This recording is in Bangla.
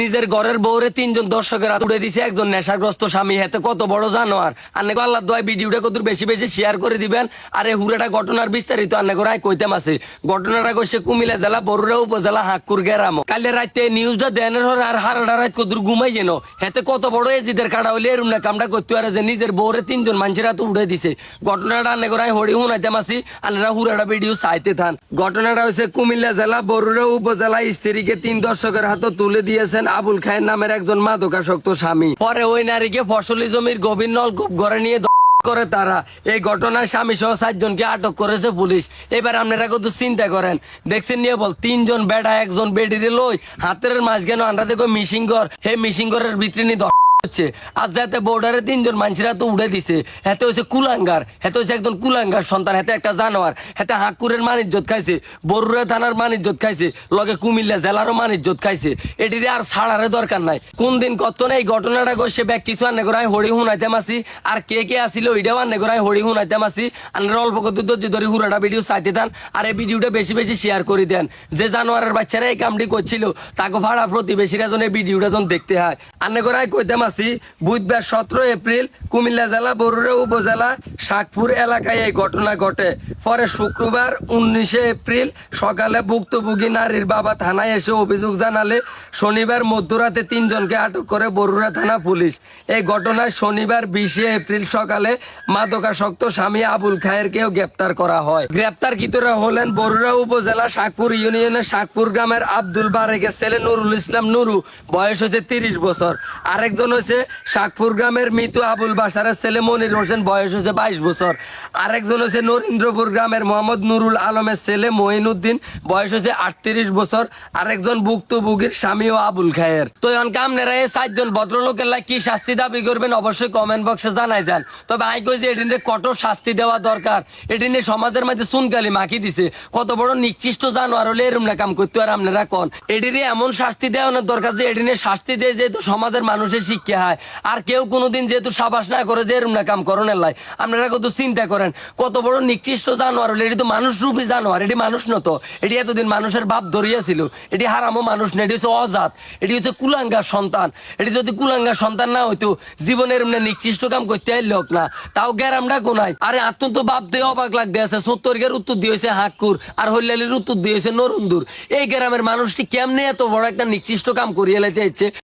নিজের ঘরের বউরে তিনজন দর্শকের হাতে উড়ে দিছে, একজন নেশাগ্রস্ত স্বামী হাতে। কত বড় জানোয়ার। আর আন্নে আল্লাহ দোয়া ভিডিওটা কত বেশি বেশি শেয়ার করে দিবেন? আর এই হুড়াটা ঘটনার বিস্তারিত আন্নে করে কইতাম আছে। ঘটনাটা কইছে কুমিল্লা জেলা, বরুড়া উপজেলা হাক্কুর গেরাম। কালে রাতে নিউজটা দেনের হর আর হারাটা রাত কদুর ঘুমাই যেন। হেতে কত বড় এজিদের কাটা হইলে এরম না কামটা করতে পারে যে নিজের বউরে তিনজন মানুষের হাতে উড়ে দিছে। ঘটনাটা আন্নে করে হরি হুনাইতাম আসি আন্নারা হুড়াটা ভিডিও চাইতে থান। ঘটনাটা হয়েছে কুমিল্লা জেলা, বরুড়া উপজেলা, স্ত্রীকে তিন দর্শকের হাতে তুলে দিয়েছেন আবুল খায়ের নামের একজন মাদকাসক্ত স্বামী। পরে ওই নারীকে ফসলি জমির গভীর নলকূপ ঘরে নিয়ে করে তারা। এই ঘটনায় স্বামী সহ সাতজনকে আটক করেছে পুলিশ। এবার আপনারা কত চিন্তা করেন। দেখছেন নিয়ে বল তিনজন বেড়া, একজন বেডিরে লই, হাতের মাঝখানে আমরা দেখো মিশিং ঘর। হে মিশিং ঘরের ভিতরে নিয়ে হচ্ছে। আজ যাতে বোর্ডারে তিনজন মানুষেরা তো উড়ে দিছে। হেতে হচ্ছে কুলাঙ্গার, হেতে হচ্ছে একজন কুলাঙ্গার সন্তান, হেতে একটা জানোয়ার। হেতে হাঁকুরের মান ইজ্জত খাইছে, বরুড়া থানার মান ইজ্জত খাইছে, লগে কুমিল্লা জেলারও মান ইজ্জত খাইছে। এটিরে আর ছাড়ারে দরকার নাই। কোন দিন কত না এই ঘটনাটা গো সে ব্যক্তি কিছু আনে করাই হরি হুনাইতে মাসি। আর কে কে আসিল ওইটাও আনে করাই হরি হুনাইতে মাসি। আনার অল্প কত ধৈর্য ধরে হুরাটা ভিডিও চাইতে দেন, আর এই ভিডিওটা বেশি বেশি শেয়ার করে দেন। যে জানোয়ারের বাচ্চারা এই কামটি করছিল, তাকে ভাড়া প্রতিবেশীরা যেন এই ভিডিওটা যেন দেখতে হয়। আনে করাই কইতে মাসি বুধবার সতেরো এপ্রিল, কুমিল্লা জেলা, বরুড়া উপজেলা, শাকপুর এলাকায় এই ঘটনা ঘটে। পরে শুক্রবার উনিশে এপ্রিল সকালে ভুক্তভোগী নারীর বাবা থানায় এসে অভিযোগ জানালে শনিবার মধ্যরাতে তিনজনকে আটক করে বরুড়া থানা পুলিশ। এই ঘটনায় শনিবার বিশে এপ্রিল সকালে মাদকাসক্ত স্বামী আবুল খায়েরকেও গ্রেপ্তার করা হয়। গ্রেপ্তারকৃতরা হলেন বরুড়া উপজেলা, শাকপুর ইউনিয়নের শাকপুর গ্রামের আব্দুল বারেকের ছেলে নুরুল ইসলাম নুরু। বয়স হচ্ছে তিরিশ বছর। আরেকজন হচ্ছে শাকপুর গ্রামের মৃত আবুল বাসারের ছেলে মনির হোসেন, বয়স হচ্ছে বাইশ বছর। আরেকজন হচ্ছে নরেন্দ্রপুর গ্রামের মোহাম্মদ নুরুল আলমের ছেলে মঈনুদ্দিন, বয়স হচ্ছে আটত্রিশ বছর। আরেকজন ভুক্তভোগীর স্বামী ও আবুল খায়ের। তো এখন কামনেরা এই চারজন ভদ্রলোকের লাই কি শাস্তি দাবি করবেন অবশ্যই কমেন্ট বক্সে জানাই যান। তবে আই কই যে এদিনে কঠোর শাস্তি দেওয়া দরকার। এদিনে সমাজের মধ্যে সুনকালি মাখি দিছে। কত বড় নিকৃষ্ট জানোয়ার হলে এরম না কাম করতে আর আপনারা কন? এদিনে এমন শাস্তি দেওয়ানোর দরকার যে এদিনে শাস্তি দিয়ে যেহেতু সমাজের মানুষের শিক্ষা। হয়? আর কেউ কোনোদিন যেহেতু সাবাস না করে, যে এরম না কাম করণের লাই। আপনারা কত চিন্তা করেন? কত বড় নিকৃষ্ট জানোয়ার হলে, এটি তো মানুষ রূপী জানোয়ার, এটি মানুষ নতো। এটি এতদিন মানুষের বাপ ধরিয়াছিল এটি হারামো মানুষ না, এটি হচ্ছে অজাত। এটি হচ্ছে কুলাঙ্গার সন্তান। এটি যদি কুলাঙ্গার সন্তান না হইতো, জীবনের এমনি নিকৃষ্ট কাম করতে হোক না। তাও গ্যারামটা কোনায়? আরে আত্ম তো বাপ দিয়ে অবাক লাগতে আছে। সত্তর গের উত্তর দিয়েছে হাক্কুর আর হল্লালির উত্তর দিয়েছে নরুন্দুর। এই গ্রামের মানুষটি কেমনে এত বড় একটা নিকৃষ্ট কাম করিয়ে লাইতে ইচ্ছে